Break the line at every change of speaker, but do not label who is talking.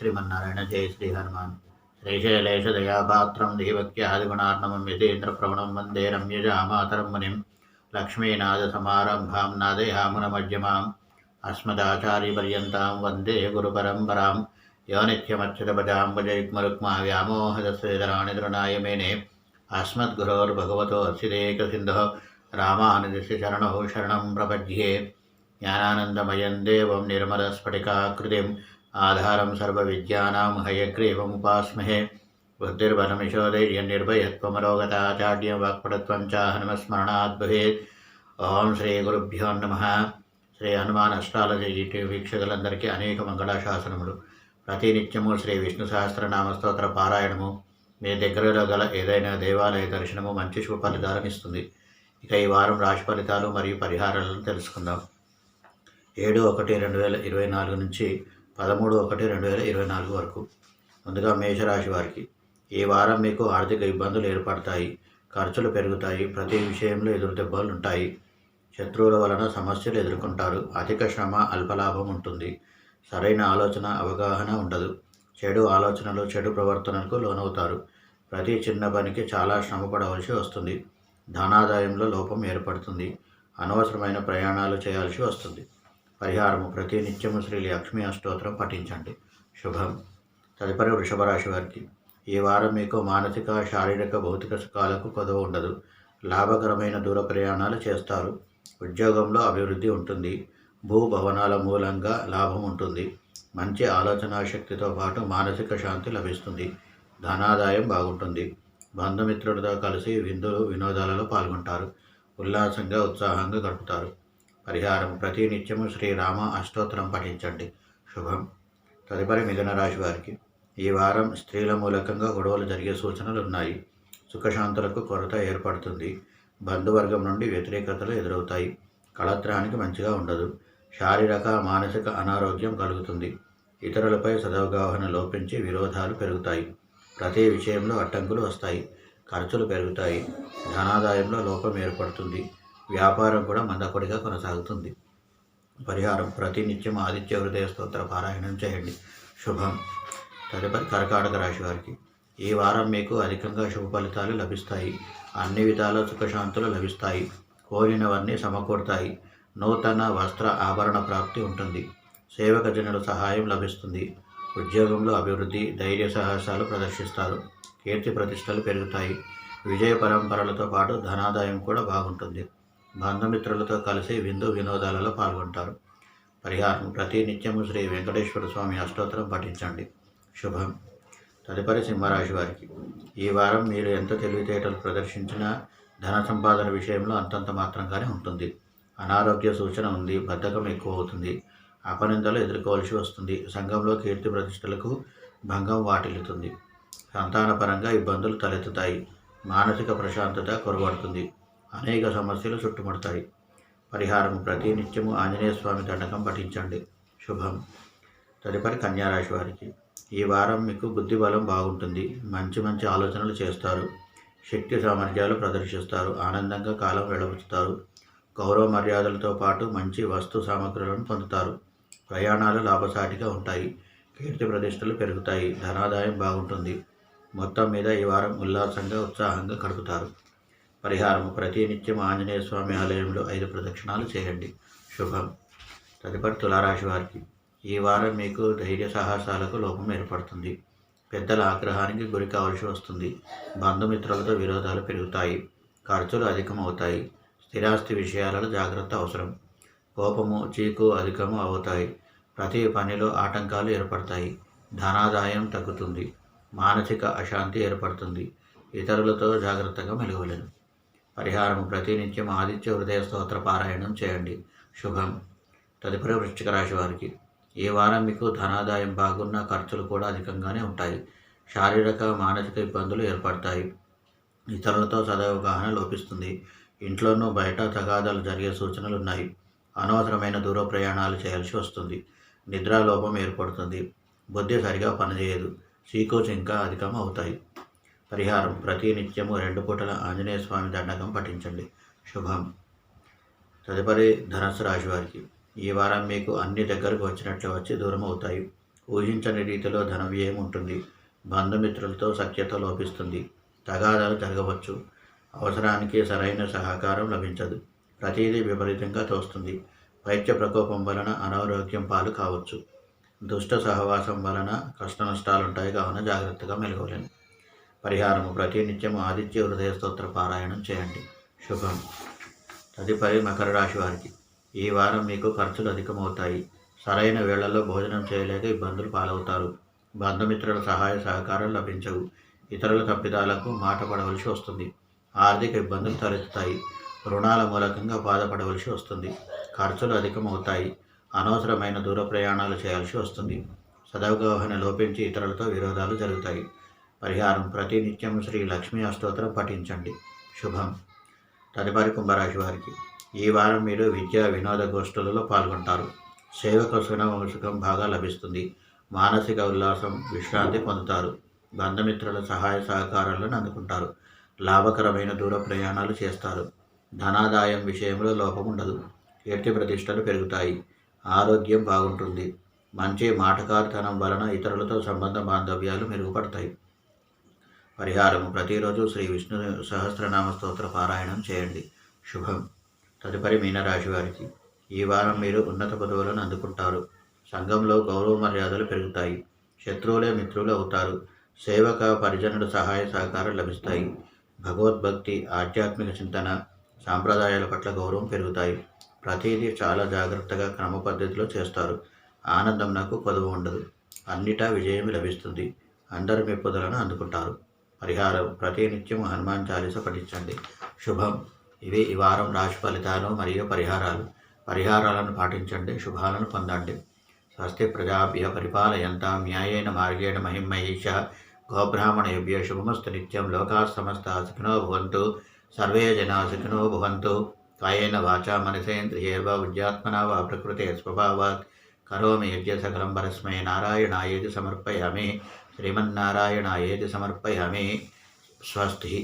శ్రీమన్నారాయణ జయ శ్రీ హనుమాన్ శ్రీశైలేశ దయాపాత్రం దేవక్యాదిగుణార్ణవం యతేంద్రప్రవణం వందే రమ్యజామాతరం మునిం లక్ష్మీనాథసమారంభాం నాదయామునమధ్యమాం అస్మదాచార్యపర్యంతాం వందే గురుపరంపరాం యో నిత్యమచ్యుతపదాం భజయుగ్మరుక్మా వ్యామోహదస్వేదరాణి తృణాయ మేనే అస్మద్గురోర్భగవతో అస్యదేకసింధో రామానుజస్య శరణో ఆధారం సర్వ జ్ఞానానందమయం ఆధారం సర్వవిద్యానాం హయగ్రీవముపాస్మహే. బుద్ధిర్బలమిశోధైర్యం నిర్భయత్వమరోగతాచార్యం వాక్పటత్వం చ హనుమస్మరణాత్ భవేత్ ఓం శ్రీ గురుభ్యో నమ. శ్రీ హనుమాన్ అష్టాలజీ యూట్యూబ్ వీక్షకులందరికీ అనేక మంగళాశాసనములు. ప్రతినిత్యము శ్రీ విష్ణు సహస్రనామ స్తోత్ర పారాయణము. మీ దగ్గరలో గల ఏదైనా దేవాలయ దర్శనము మంచి శుభ ఫలితాలను ఇస్తుంది. ఇక ఈ వారం రాశి ఫలితాలు మరియు పరిహారాలను తెలుసుకుందాం. ఏడు ఒకటి రెండు వేల ఇరవై నాలుగు నుంచి పదమూడు ఒకటి రెండు వేల ఇరవై నాలుగు వరకు. ముందుగా మేషరాశి వారికి ఈ వారం మీకు ఆర్థిక ఇబ్బందులు ఏర్పడతాయి ఖర్చులు పెరుగుతాయి ప్రతి విషయంలో ఎదురు దెబ్బలు ఉంటాయి. శత్రువుల వలన సమస్యలు ఎదుర్కొంటారు అధిక శ్రమ అల్పలాభం ఉంటుంది. సరైన ఆలోచన అవగాహన ఉండదు. చెడు ఆలోచనలు చెడు ప్రవర్తనలకు లోనవుతారు. ప్రతి చిన్న పనికి చాలా శ్రమ పడవలసి వస్తుంది. ధనాదాయంలో లోపం ఏర్పడుతుంది. అనవసరమైన ప్రయాణాలు చేయాల్సి వస్తుంది. పరిహారము ప్రతి నిత్యము శ్రీ లక్ష్మీ అష్టోత్తరం పఠించండి. శుభం. తదుపరి వృషభ రాశి వారికి ఈ వారం మీకు మానసిక శారీరక భౌతిక సుఖాలకు కొదవ ఉండదు. లాభకరమైన దూర ప్రయాణాలు చేస్తారు. ఉద్యోగంలో అభివృద్ధి ఉంటుంది. భూ భవనాల మూలంగా లాభం ఉంటుంది. మంచి ఆలోచనా శక్తితో పాటు మానసిక శాంతి లభిస్తుంది. ధనాదాయం బాగుంటుంది. బంధుమిత్రులతో కలిసి విందులు వినోదాలలో పాల్గొంటారు. ఉల్లాసంగా ఉత్సాహంగా గడుపుతారు. పరిహారం ప్రతి నిత్యము శ్రీరామ అష్టోత్తరం పఠించండి. శుభం. తదుపరి మిథున రాశి వారికి ఈ వారం స్త్రీల మూలకంగా గొడవలు జరిగే సూచనలు ఉన్నాయి. సుఖశాంతులకు కొరత ఏర్పడుతుంది. బంధువర్గం నుండి వ్యతిరేకతలు ఎదురవుతాయి. కళత్రానికి మంచిగా ఉండదు. శారీరక మానసిక అనారోగ్యం కలుగుతుంది. ఇతరులపై సదవగాహన లోపించి విరోధాలు పెరుగుతాయి. ప్రతి విషయంలో అడ్డంకులు వస్తాయి. ఖర్చులు పెరుగుతాయి. ధనాదాయంలో లోపం ఏర్పడుతుంది. వ్యాపారం కూడా మందకొడిగా కొనసాగుతుంది. పరిహారం ప్రతినిత్యం ఆదిత్య హృదయ స్తోత్ర పారాయణం చేయండి. శుభం. తదుపరి కర్కాటక రాశి వారికి. ఈ వారం మీకు అధికంగా శుభ ఫలితాలు లభిస్తాయి. అన్ని విధాల సుఖశాంతులు లభిస్తాయి. కోరినవన్నీ సమకూడతాయి నూతన వస్త్ర ఆభరణ ప్రాప్తి ఉంటుంది. సేవక జనుల సహాయం లభిస్తుంది. ఉద్యోగంలో అభివృద్ధి ధైర్య సాహసాలు ప్రదర్శిస్తారు. కీర్తి ప్రతిష్టలు పెరుగుతాయి. విజయ పరంపరలతో పాటు ధనాదాయం కూడా బాగుంటుంది. బంధుమిత్రులతో కలిసి విందు వినోదాలలో పాల్గొంటారు. పరిహారం ప్రతి నిత్యము శ్రీ వెంకటేశ్వర స్వామి అష్టోత్తరం పఠించండి. శుభం. తదుపరి సింహరాశి వారికి. ఈ వారం మీరు ఎంత తెలివితేటలు ప్రదర్శించినా ధన సంపాదన విషయంలో అంతంత మాత్రంగానే ఉంటుంది. అనారోగ్య సూచన ఉంది బద్ధకం ఎక్కువ అవుతుంది అపనిందలు ఎదుర్కోవాల్సి వస్తుంది సంఘంలో కీర్తి ప్రతిష్టలకు భంగం వాటిల్లుతుంది. సంతానపరంగా ఇబ్బందులు తలెత్తుతాయి మానసిక ప్రశాంతత కొరబడుతుంది అనేక సమస్యలు చుట్టుముడతాయి. పరిహారం ప్రతి నిత్యము ఆంజనేయ స్వామి దండకం పఠించండి. శుభం. తదుపరి కన్యారాశి వారికి. ఈ వారం మీకు బుద్ధి బలం బాగుంటుంది. మంచి మంచి ఆలోచనలు చేస్తారు. శక్తి సామర్థ్యాలు ప్రదర్శిస్తారు. ఆనందంగా కాలం వెళ్ళబుచ్చుతారు గౌరవ మర్యాదలతో పాటు మంచి వస్తు సామగ్రులను పొందుతారు. ప్రయాణాలు లాభసాటిగా ఉంటాయి. కీర్తి ప్రతిష్టలు పెరుగుతాయి. ధనాదాయం బాగుంటుంది. మొత్తం మీద ఈ వారం ఉల్లాసంగా ఉత్సాహంగా గడుపుతారు. పరిహారం ప్రతి నిత్యం ఆంజనేయ స్వామి ఆలయంలో ఐదు ప్రదక్షిణాలు చేయండి. శుభం. తదుపరి తులారాశి వారికి ఈ వారం మీకు ధైర్య సాహసాలకు లోపం ఏర్పడుతుంది. పెద్దల ఆగ్రహానికి గురి కావాల్సి వస్తుంది. బంధుమిత్రులతో విరోధాలు పెరుగుతాయి. ఖర్చులు అధికమవుతాయి. స్థిరాస్తి విషయాలలో జాగ్రత్త అవసరం. కోపము చీకు అధికము అవుతాయి. ప్రతి పనిలో ఆటంకాలు ఏర్పడతాయి. ధనాదాయం తగ్గుతుంది. మానసిక అశాంతి ఏర్పడుతుంది. ఇతరులతో జాగ్రత్తగా మెలగలేను పరిహారం ప్రతినిత్యం ఆదిత్య హృదయ స్తోత్ర పారాయణం చేయండి. శుభం. తదుపరి వృశ్చిక రాశి వారికి. ఈ వారం మీకు ధనాదాయం బాగున్న ఖర్చులు కూడా అధికంగానే ఉంటాయి. శారీరక మానసిక ఇబ్బందులు ఏర్పడతాయి. ఇతరులతో సదవగాహన లోపిస్తుంది. ఇంట్లోనూ బయట తగాదాలు జరిగే సూచనలు ఉన్నాయి అనవసరమైన దూర ప్రయాణాలు చేయాల్సి వస్తుంది. నిద్రాలోపం ఏర్పడుతుంది. బుద్ధి సరిగా పనిచేయదు. సీకోచ్ ఇంకా అధికం అవుతాయి పరిహారం. ప్రతి నిత్యము రెండు పూటల ఆంజనేయ స్వామి దండకం పఠించండి. శుభం. తదుపరి ధనస్సు రాశి వారికి. ఈ వారం మీకు అన్ని దగ్గరకు వచ్చినట్లు వచ్చి దూరం అవుతాయి. ఊహించని రీతిలో ధన వ్యయం ఉంటుంది. బంధుమిత్రులతో సఖ్యత లోపిస్తుంది. తగాదాలు జరగవచ్చు. అవసరానికి సరైన సహకారం లభించదు. ప్రతిదీ విపరీతంగా తోస్తుంది. వైద్య ప్రకోపం వలన అనారోగ్యం పాలు కావచ్చు. దుష్ట సహవాసం వలన కష్ట నష్టాలుంటాయి కావున జాగ్రత్తగా మెలగలేను పరిహారము. ప్రతినిత్యం ఆదిత్య హృదయ స్తోత్ర పారాయణం చేయండి. శుభం. తదుపరి మకర రాశి వారికి. ఈ వారం మీకు ఖర్చులు అధికమవుతాయి. సరైన వేళల్లో భోజనం చేయలేక ఇబ్బందులు పాలవుతారు. బంధుమిత్రుల సహాయ సహకారం లభించవు. ఇతరుల తప్పిదాలకు మాట పడవలసి వస్తుంది. ఆర్థిక ఇబ్బందులు తలెత్తుతాయి. రుణాల మూలకంగా బాధపడవలసి వస్తుంది. ఖర్చులు అధికమవుతాయి. అనవసరమైన దూర ప్రయాణాలు చేయాల్సి వస్తుంది. సదవగాహన లోపించి ఇతరులతో విరోధాలు జరుగుతాయి. పరిహారం ప్రతినిత్యం శ్రీ లక్ష్మీ అష్టోత్తరం పఠించండి. శుభం. తదుపరి కుంభరాశి వారికి ఈ వారం మీరు విద్యా వినోద గోష్ఠులలో పాల్గొంటారు. సేవకు సుఖం బాగా లభిస్తుంది. మానసిక ఉల్లాసం విశ్రాంతి పొందుతారు. బంధుమిత్రుల సహాయ సహకారాలను అందుకుంటారు. లాభకరమైన దూర ప్రయాణాలు చేస్తారు. ధనాదాయం విషయంలో లోపం ఉండదు. కీర్తి ప్రతిష్టలు పెరుగుతాయి. ఆరోగ్యం బాగుంటుంది. మంచి మాటకారితనం వలన ఇతరులతో సంబంధ బాంధవ్యాలు మెరుగుపడతాయి. పరిహారం ప్రతిరోజు శ్రీ విష్ణు సహస్రనామ స్తోత్ర పారాయణం చేయండి. శుభం. తదుపరి మీనరాశి వారికి ఈ వారం మీరు ఉన్నత పదవులను అందుకుంటారు. సంఘంలో గౌరవ మర్యాదలు పెరుగుతాయి. శత్రువులే మిత్రులు అవుతారు. సేవక పరిజనుల సహాయ సహకారం లభిస్తాయి. భగవద్భక్తి ఆధ్యాత్మిక చింతన సాంప్రదాయాల పట్ల గౌరవం పెరుగుతాయి. ప్రతిదీ చాలా జాగ్రత్తగా క్రమ పద్ధతిలో చేస్తారు. ఆనందం నాకు పదవు ఉండదు. అన్నిటా విజయం లభిస్తుంది. అందరి మెప్పుదలను అందుకుంటారు. పరిహారం ప్రతినిత్యం హనుమాన్ చాలీస పఠించండి. శుభం. ఇవి ఈ వారం రాశి ఫలితాలు మరియు పరిహారాలు. పరిహారాలను పాటించండి శుభాలను పొందండి. స్వస్తి ప్రజాభ్య పరిపాలయంత న్యాయేన మార్గేణ మహిమహేష గోబ్రాహ్మణేభ్య శుభమస్తు నిత్యం. లోకా సమస్త సుఖినో భవంతు. సర్వే జనా సుఖినో భవంతు. కాయేన వాచా మనసేంద్రియైర్వ విద్యాత్మనా వా ప్రకృతే స్వభావాత్. కరోమి యజ్ఞ సకలం పరస్మై నారాయణాయేది సమర్పయామి. శ్రీమన్నారాయణాయేది సమర్పయామి స్వస్తి